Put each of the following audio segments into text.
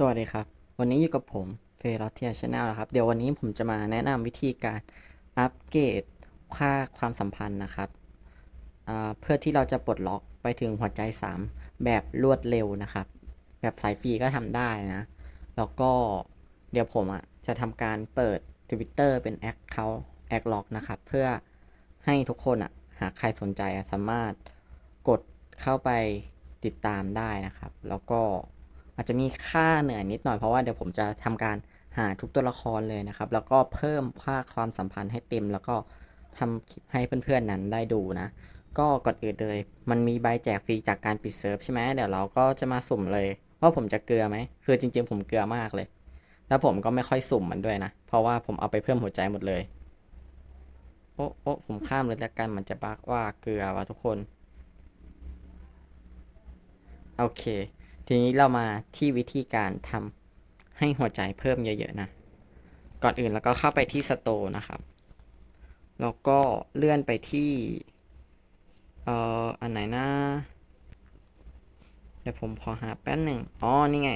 สวัสดีครับ วันนี้อยู่กับผมเฟรอเทียชแนลนะครับ เดี๋ยววันนี้ผมจะมาแนะนำวิธีการอัปเกรดค่าความสัมพันธ์นะครับ เพื่อที่เราจะปลดล็อกไปถึงหัวใจ 3 แบบรวดเร็วนะครับ แบบสายฟรีก็ทำได้นะ แล้วก็เดี๋ยวผมอะจะทำการเปิด Twitter เป็น Account a c k l o g นะครับ เพื่อให้ทุกคนอะหากใครสนใจสามารถกดเข้าไปติดตามได้นะครับ แล้วก็ อาจจะมีค่าเหนื่อยนิดหน่อยเพราะว่าเดี๋ยวผมจะทำการหาทุกตัวละครเลยนะครับ แล้วก็เพิ่มค่าความสัมพันธ์ให้เต็ม แล้วก็ทำคลิปให้เพื่อนๆนั้นได้ดูนะ ก็ก่อนอื่นเลย มันมีใบแจกฟรีจากการปิดเซิร์ฟใช่ไหมเดี๋ยวเราก็จะมาสุ่มเลยว่าผมจะเกลือไหมคือจริง ๆ ผมเกลือมากเลย แล้วผมก็ไม่ค่อยสุ่มมันด้วยนะ เพราะว่าผมเอาไปเพิ่มหัวใจหมดเลย โอ้โอ้ผมข้ามเลยแล้วกันมันจะบักว่าเกลือว่ะทุกคน โอเค ทีนี้เรามาที่วิธีการทำให้หัวใจเพิ่มเยอะๆนะ ก่อนอื่นเราก็เข้าไปที่สโตร์นะครับ แล้วก็เลื่อนไปที่เอ่ออันไหนนะเดี๋ยวผมขอหาแป๊บหนึ่งอ๋อ นี่ไง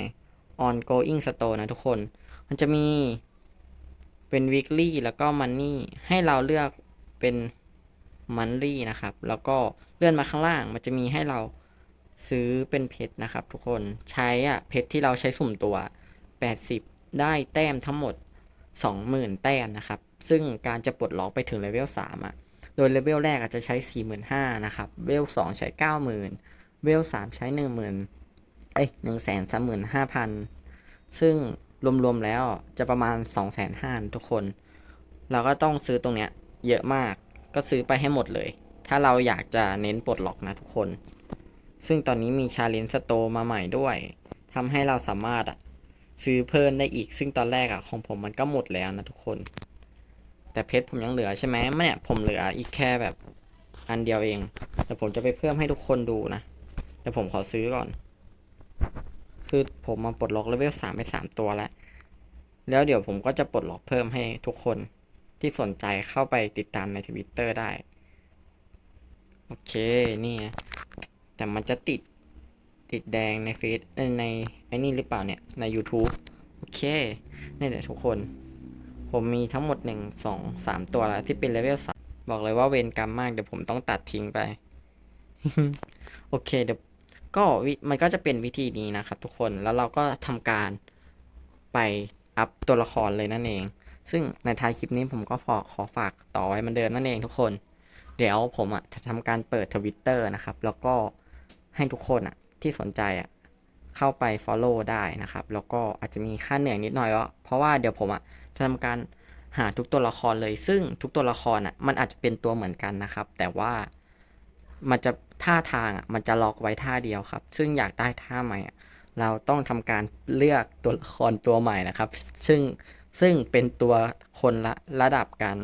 ongoing store นะทุกคน มันจะมีเป็น weekly แล้วก็ money ให้เราเลือกเป็น monthly นะครับ แล้วก็เลื่อนมาข้างล่าง มันจะมีให้เรา ซื้อเป็นเพชรนะครับทุกคนใช้อะเพชรที่เราใช้สุ่มตัว 80 ได้แต้มทั้งหมด 20,000 แต้มนะครับ ซึ่งการจะปลดล็อกไปถึงเลเวล3อะโดยเลเวลแรกอาจจะใช้ 45,000นะครับเลเวล2ใช้ 90,000เลเวล3ใช้ 10,000เอ้ย135,000 ซึ่งรวมๆแล้วจะประมาณ 250,000ทุกคน เราก็ต้องซื้อตรงเนี้ยเยอะมากก็ซื้อไปให้หมดเลย ถ้าเราอยากจะเน้นปลดล็อกนะทุกคน ซึ่งตอนนี้มีชาเลนจ์สโตมาใหม่ด้วยทำให้เราสามารถอะซื้อเพิ่มได้อีก ซึ่งตอนแรกอะของผมมันก็หมดแล้วนะทุกคน แต่เพชรผมยังเหลือใช่ไหมเนี่ยผมเหลืออีกแค่แบบอันเดียวเองเดี๋ยวผมจะไปเพิ่มให้ทุกคนดูนะเดี๋ยวผมขอซื้อก่อน คือผมมาปลดล็อกเลเวลสามไปสามตัวแล้ว แล้วเดี๋ยวผมก็จะปลดล็อกเพิ่มให้ทุกคนที่สนใจเข้าไปติดตามในทวิตเตอร์ได้ โอเค นี่ แต่มันจะติดติดแดงในเฟซในไอ้นี่หรือเปล่าเนี่ย ใน YouTube โอเคนี่แหละทุกคน ผมมีทั้งหมด 1 2 3 ตัวแล้วที่เป็นเลเวลสามบอกเลยว่าเวรกรรมมาก เดี๋ยวผมต้องตัดทิ้งไป โอเคเดี๋ยวก็มันก็จะเป็นวิธีนี้นะครับทุกคนแล้วเราก็ทำการไปอัพตัวละครเลยนั่นเอง ซึ่งในท้ายคลิปนี้ผมก็ขอขอฝากต่อไว้เหมือนเดิมนั่นเองทุกคน เดี๋ยวผมอะจะทำการเปิดทวิตเตอร์นะครับ แล้วก็ ให้ทุกคนอะที่สนใจอะเข้าไป Follow ได้นะครับ แล้วก็อาจจะมีค่าเหนื่อยนิดหน่อยก็เพราะว่าเดี๋ยวผมอะจะทำการหาทุกตัวละครเลย ซึ่งทุกตัวละครอะมันอาจจะเป็นตัวเหมือนกันนะครับ แต่ว่ามันจะท่าทางอะมันจะล็อกไว้ท่าเดียวครับ ซึ่งอยากได้ท่าใหม่อะเราต้องทำการเลือกตัวละครตัวใหม่นะครับ ซึ่งซึ่งเป็นตัวคนละระดับกัน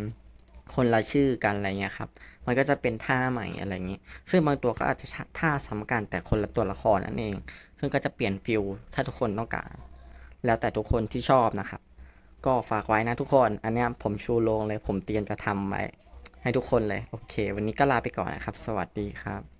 คนละชื่อกันอะไรเงี้ยครับมันก็จะเป็นท่าใหม่อะไรเงี้ยซึ่งบางตัวก็อาจจะท่าซ้ำกันแต่คนละตัวละครนั่นเอง ซึ่งก็จะเปลี่ยนฟิลถ้าทุกคนต้องการ แล้วแต่ทุกคนที่ชอบนะครับ ก็ฝากไว้นะทุกคน อันนี้ผมชูโรงเลยผมเตรียมจะทำไว้ให้ทุกคนเลย โอเค วันนี้ก็ลาไปก่อนนะครับ สวัสดีครับ